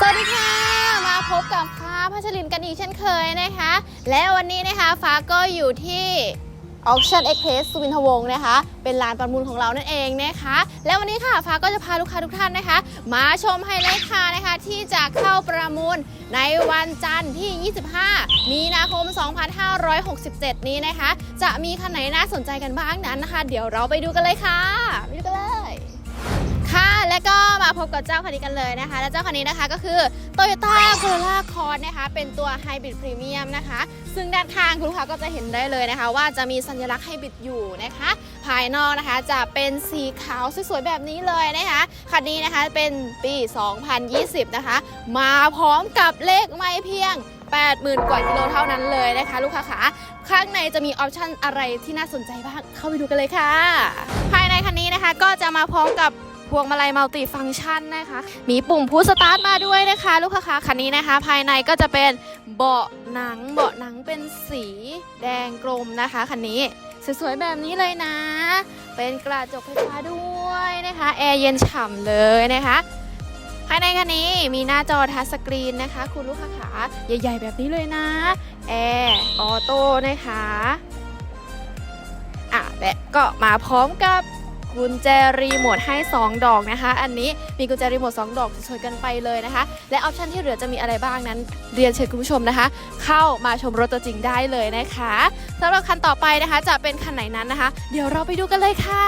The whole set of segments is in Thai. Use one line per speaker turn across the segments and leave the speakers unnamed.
สวัสดีค่ะ มาพบกับฟ้าพัชรินกันอีกเช่นเคยนะคะ และวันนี้นะคะฟ้าก็อยู่ที่ Auction Express สุวินทวงศ์นะคะ เป็นลานประมูลของเรานั่นเองนะคะ และวันนี้ค่ะฟ้าก็จะพาลูกค้าทุกท่านนะคะ มาชมไฮไลท์คาร์นะคะ ที่จะเข้าประมูลในวันจันทร์ที่ 25 มีนาคม 2567 นี้นะคะ จะมีคันไหนน่าสนใจกันบ้างนั้นนะคะ เดี๋ยวเราไปดูกันเลยค่ะ ไปดูกันเลย ค่ะ และก็มาพบกับเจ้าคันนี้กันเลยนะคะ และเจ้าคันนี้นะคะก็คือ Toyota Corolla Cross นะคะ เป็นตัว Hybrid Premium นะคะ ซึ่งด้านข้างคุณลูกค้าก็จะเห็นได้เลยนะคะ ว่าจะมีสัญลักษณ์ไฮบริดอยู่นะคะ ภายนอกนะคะจะเป็นสีขาวสวยๆแบบนี้เลยนะคะ คันนี้นะคะเป็นปี 2020 นะคะ มาพร้อมกับเลขไม่เพียง80,000 กว่ากิโลเท่านั้นเลยนะคะ ลูกค้าขาข้างในจะมีออปชั่นอะไรที่น่าสนใจบ้าง เข้าไปดูกันเลยค่ะ ภายในคันนี้นะคะก็จะมาพร้อมกับ พวงมาลัยมัลติฟังก์ชันนะคะ มีปุ่มพุชสตาร์ทมาด้วยนะคะ ลูกค้าคะคันนี้นะคะ ภายในก็จะเป็นเบาะหนัง เบาะหนังเป็นสีแดงกลมนะคะคันนี้สวยๆแบบนี้เลยนะ เป็นกระจกไฟฟ้าด้วยนะคะ แอร์เย็นฉ่ำเลยนะคะภายในคันนี้มีหน้าจอทัชสกรีนนะคะ คุณลูกค้าขาใหญ่ ๆ แบบนี้เลยนะ แอร์ออโต้นะคะ อะและก็มาพร้อมกับ กุญแจรีโมทให้ 2 ดอกนะคะ อันนี้มีกุญแจรีโมท2ดอกสวยๆกันไปเลยนะคะ และออปชันที่เหลือจะมีอะไรบ้างนั้น เรียนเชิญคุณผู้ชมนะคะ เข้ามาชมรถตัวจริงได้เลยนะคะสำหรับคันต่อไปนะคะ จะเป็นคันไหนนั้นนะคะ เดี๋ยวเราไปดูกันเลยค่ะ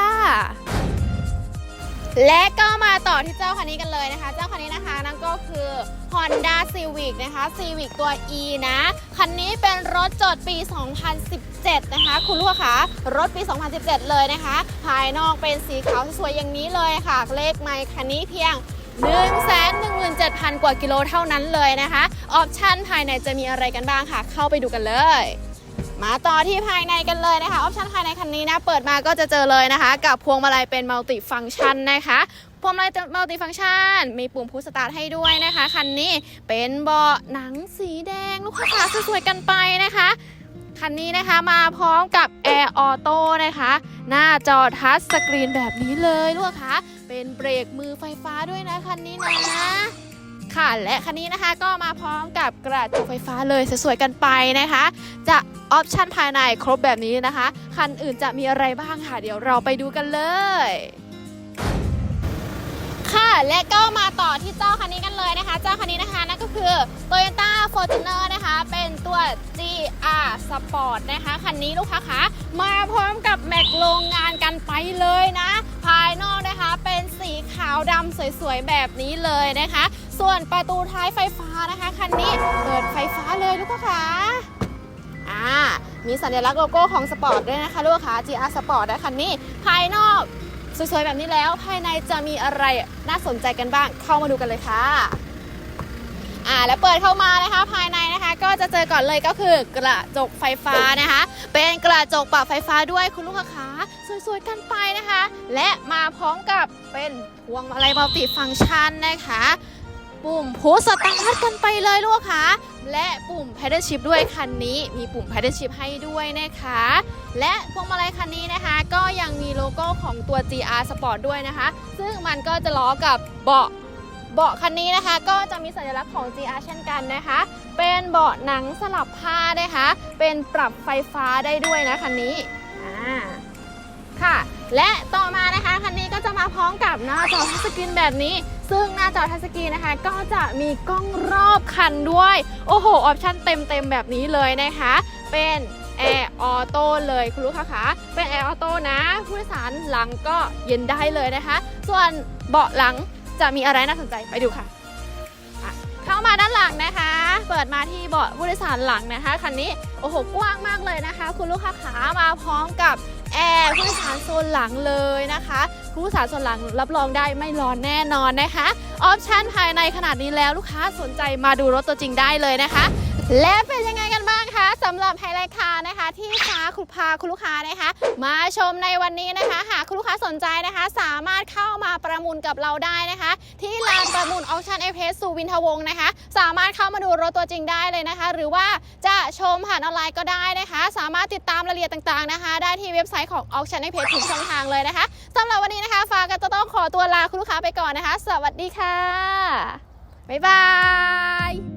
และก็มาต่อที่เจ้าคันนี้กันเลยนะคะ เจ้าคันนี้นะคะนั่นก็คือ Honda Civic นะคะ Civic ตัว E นะ คันนี้เป็นรถจดปี 2017 นะคะ คุณลูกค้ารถปี 2017 เลยนะคะ ภายนอกเป็นสีขาวสวยอย่างนี้เลยค่ะ เลขไมค์คันนี้เพียง 117,000 กว่ากิโลเท่านั้นเลยนะคะ ออปชั่นภายในจะมีอะไรกันบ้างค่ะ เข้าไปดูกันเลยมาต่อที่ภายในกันเลยนะคะ ออปชันภายในคันนี้นะ เปิดมาก็จะเจอเลยนะคะ กับพวงมาลัยเป็นมัลติฟัง c t ชันนะคะ พวงมาลัยมัลติฟัง c t ชัน มีปุ่มพุชสตาร์ทให้ด้วยนะคะ คันนี้เป็นเบาะหนังสีแดง ลูกค้าสวยๆกันไปนะคะคันนี้นะคะมาพร้อมกับแอร์ออโต้นะคะ หน้าจอทัชสกรีนแบบนี้เลยลูกค้าเป็นเบรกมือไฟฟ้าด้วยนะคันนี้นะค่ะและคันนี้นะคะก็มาพร้อมกับกระจกไฟฟ้าเลยสวยๆกันไปนะคะ จะออปชันภายในครบแบบนี้นะคะ คันอื่นจะมีอะไรบ้างค่ะ เดี๋ยวเราไปดูกันเลย ค่ะ และก็มาต่อที่เจ้าคันนี้กันเลยนะคะ เจ้าคันนี้นะคะนั่นก็คือ Toyota Fortuner นะคะ เป็นตัว GR Sport นะคะ คันนี้ลูกค้าคะมาพร้อมกับแม็กโรงงานกันไปเลยนะ ภายนอกนะคะเป็นสีขาวดำสวยๆ แบบนี้เลยนะคะ ส่วนประตูท้ายไฟฟ้านะคะ คันนี้เปิดไฟฟ้าเลยลูกค้าคะอ่ามีสัญลักษณ์โลโก้ของสปอร์ตด้วยนะคะลูกค้า GR Sport นะคันนี้ภายนอก สวยๆ แบบนี้แล้วภายในจะมีอะไรน่าสนใจกันบ้างเข้ามาดูกันเลยค่ะอ่าแล้วเปิดเข้ามานะคะภายในนะคะ ก็จะเจอก่อนเลยก็คือกระจกไฟฟ้านะคะ เป็นกระจกปรับไฟฟ้าด้วยคุณลูกค้าสวยๆกันไปนะคะ และมาพร้อมกับเป็นพวงมาลัยมัลติฟังก์ชันนะคะปุ่มพุชสตาร์ทกันไปเลยลูกค้าและปุ่ม pedal shift ด้วยคันนี้มีปุ่ม pedal shift ให้ด้วยนะคะ และพวงมาลัยคันนี้นะคะ ก็ยัง ลโก้ของตัว GR Sport ด้วยนะคะ ซึ่งมันก็จะล้อกับเบาะเบาะคันนี้นะคะ ก็จะมีสัญลักษณ์ของ GR เช่นกันนะคะ เป็นเบาะหนังสลับผ้านะคะ เป็นปรับไฟฟ้าได้ด้วยนะคันนี้ค่ะ และต่อมานะคะคันนี้ก็จะมาพร้อมกับหน้าจอทัชสกรีนแบบนี้ ซึ่งหน้าจอทัชสกรีนนะคะ ก็จะมีกล้องรอบคันด้วย โอ้โห ออปชั่นเต็มๆแบบนี้เลยนะคะ เป็น แอร์ออโต้เลยคุณลูกค้าคะเป็นแอร์ออโต้นะผู้โดยสารหลังก็เย็นได้เลยนะคะ ส่วนเบาะหลังจะมีอะไรน่าสนใจไปดูค่ะะเข้ามาด้านหลังนะคะ เปิดมาที่เบาะผู้โดยสารหลังนะคะคันนี้โอ้โหกว้างมากเลยนะคะ คุณลูกค้าขามาพร้อมกับแอร์ผู้โดยสารโซนหลังเลยนะคะ ผู้โดยสารโซนหลังรับรองได้ไม่ร้อนแน่นอนนะคะออปชั่นภายในขนาดนี้แล้วลูกค้าสนใจมาดูรถตัวจริงได้เลยนะคะ และเป็นยังไง นบ้างคะสำหรับไฮไลท์คาร์นะคะ ที่ฟ้าคุณพาคุณลูกค้านะคะ มาชมในวันนี้นะคะ หากคุณลูกค้าสนใจนะคะ สามารถเข้ามาประมูลกับเราได้นะคะ ที่ลานประมูลออคชั่นเอเพสสุวินทวงศ์นะคะ สามารถเข้ามาดูรถตัวจริงได้เลยนะคะ หรือว่าจะชมผ่านออนไลน์ก็ได้นะคะ สามารถติดตามรายละเอียดต่างๆนะคะ ได้ที่เว็บไซต์ของ Auction ในเพจทุกช่องทางเลยนะคะสำหรับวันนี้นะคะฟ้าก็จะต้องขอตัวลาคุณลูกค้าไปก่อนนะคะ สวัสดีค่ะบ๊ายบาย